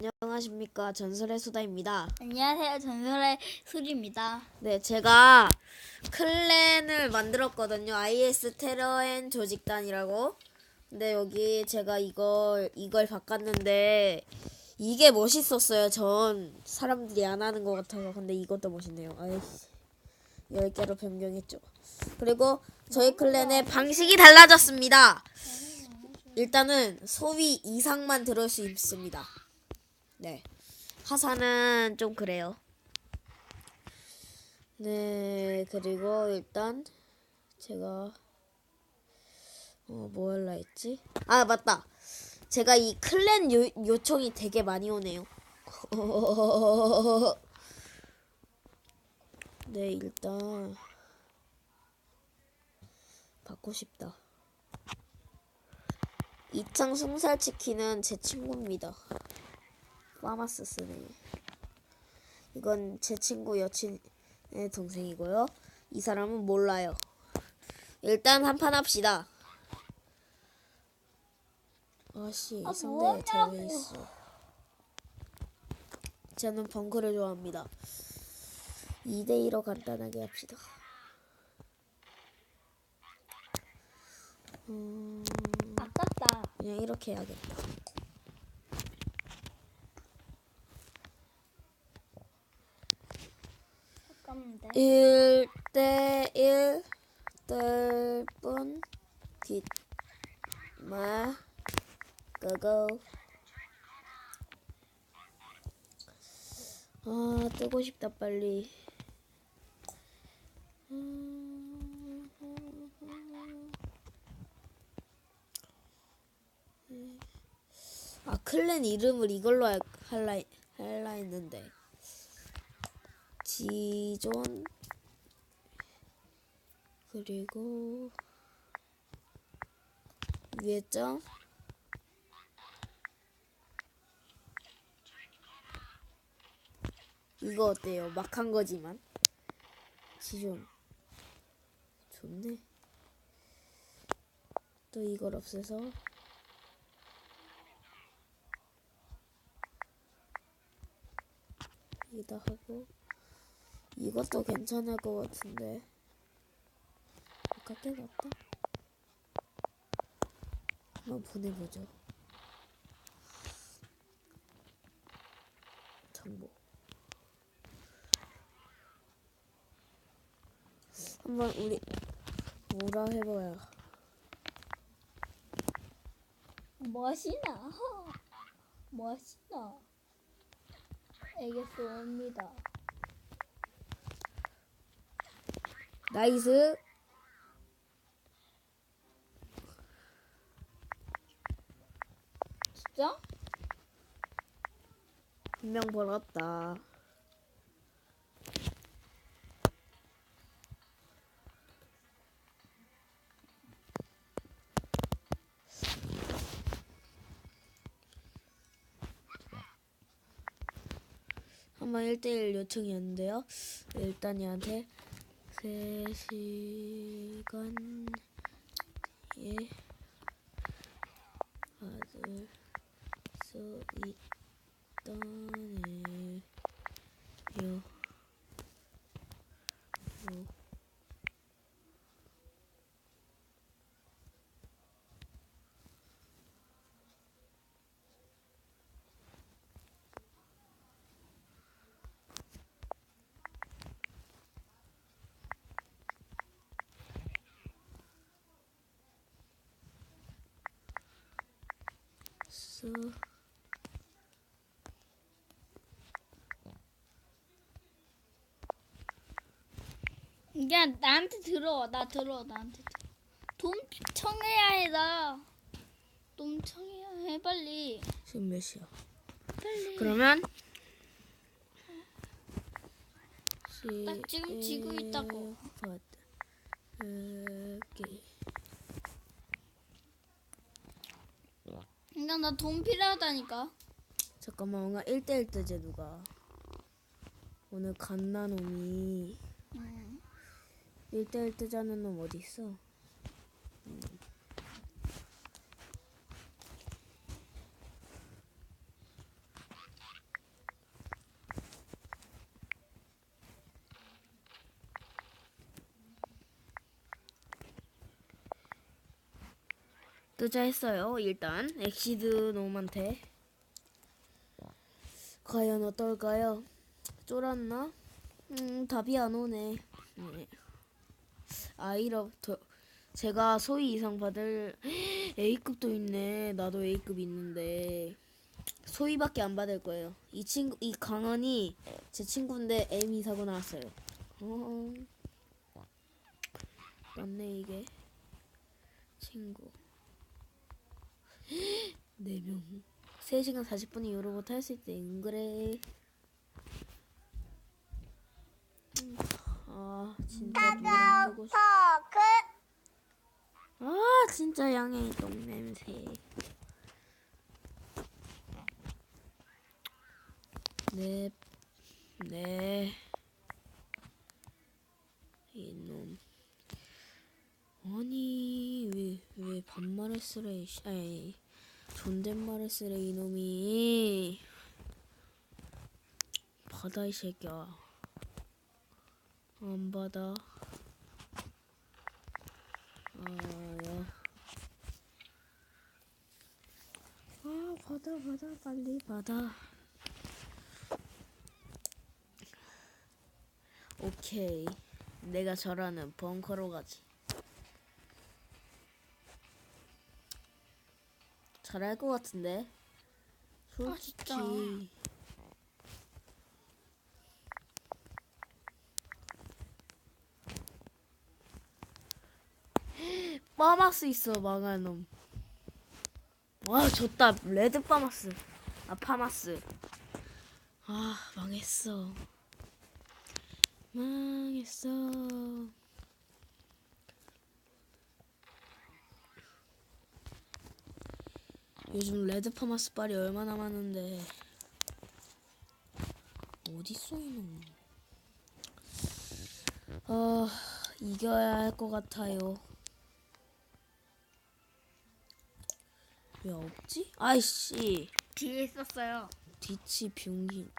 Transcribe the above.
안녕하십니까 전설의 수다입니다. 안녕하세요. 전설의 수리입니다. 네, 제가 클랜을 만들었거든요. IS 테러앤 조직단이라고. 근데 여기 제가 이걸 이걸 바꿨는데 이게 멋있었어요. 전 사람들이 안 하는 것 같아서. 근데 이것도 멋있네요. 아이씨. 10개로 변경했죠. 그리고 저희 클랜의 방식이 달라졌습니다. 일단은 소위 이상만 들을 수 있습니다. 네. 하사는 좀 그래요. 네, 그리고 일단 제가 어, 뭐 할라 했지? 아, 맞다. 제가 이 클랜 요, 요청이 되게 많이 오네요. 네, 일단 받고 싶다. 이창 숭살 치킨은 제 친구입니다. 파마스 쓰네. 이건 제 친구 여친의 동생이고요. 이 사람은 몰라요. 일단 한판 합시다. 아씨, 아, 상대. 제외 있어. 저는 벙커를 좋아합니다. 2대2로 간단하게 합시다. 음, 아깝다. 그냥 이렇게 해야겠다. 아깝는데. 1대1 뜰뿐 뒷마 고고 아 뜨고 싶다 빨리. 아 클랜 이름을 이걸로 할- 할라 할라 했는데 지존. 그리고 위에 점 이거 어때요? 막 한 거지만. 지존. 좋네. 또 이걸 없애서. 여기다 하고 이것도 괜찮을 것 같은데 아깝게 놨다 한번 보내보죠 정보 한번 우리 뭐라 해봐야 멋이나. 허. 멋이나. 알겠습니다. 나이스 진짜? 한명 벌었다 한번 1대1 요청이었는데요. 일단 얘한테 3시간 에 받을 수 있다네요. 뭐. 수 야 나한테 들어. 나 들어. 나한테 들어. 돈 청해야 해 나. 돈 청해야 해 빨리. 지금 몇 시야? 빨리. 그러면 나 지금 지고 있다고. 이렇게 그러니까 나돈 필요하다니까. 잠깐만 뭔가 1대1 뜨지 누가 오늘 갓나놈이 음. 1대1 뜨자는 놈 어디 있어? 뜨자 했어요. 일단 엑시드 놈한테 과연 어떨까요? 쫄았나? 음 답이 안 오네. 네. 아이러 더 제가 소위 이상 받을 A급도 있네. 나도 A급 있는데 소위밖에 안 받을 거예요. 이 친구 이 강원이 제 친구인데 M 이사고 나왔어요. 어. 맞네 이게 친구. 4명 3시간 40분이 요러고 탈수 있대 응 그래 음, 아 진짜 노래 보고 싶... 토크 아 진짜 양양이 똥 냄새 네, 네. 이놈. 아니, 왜, 왜 반말을 쓰래, 씨. 아니, 존댓말을 쓰래, 이놈이. 받아, 이 새끼야. 안 받아. 아, 야. 아, 받아, 받아, 빨리 받아. 오케이. 내가 잘하는 벙커로 가지. 잘할 것 같은데. 솔직히. 진짜. 파마스 있어 망할 놈. 와 졌다 레드 파마스. 아 파마스. 아 망했어. 망했어. 요즘 레드 파마스 빨이 얼마나 많은데 어딨어 이놈 아 이겨야 할 것 같아요 왜 없지? 아이씨 뒤에 있었어요. 뒤치 병신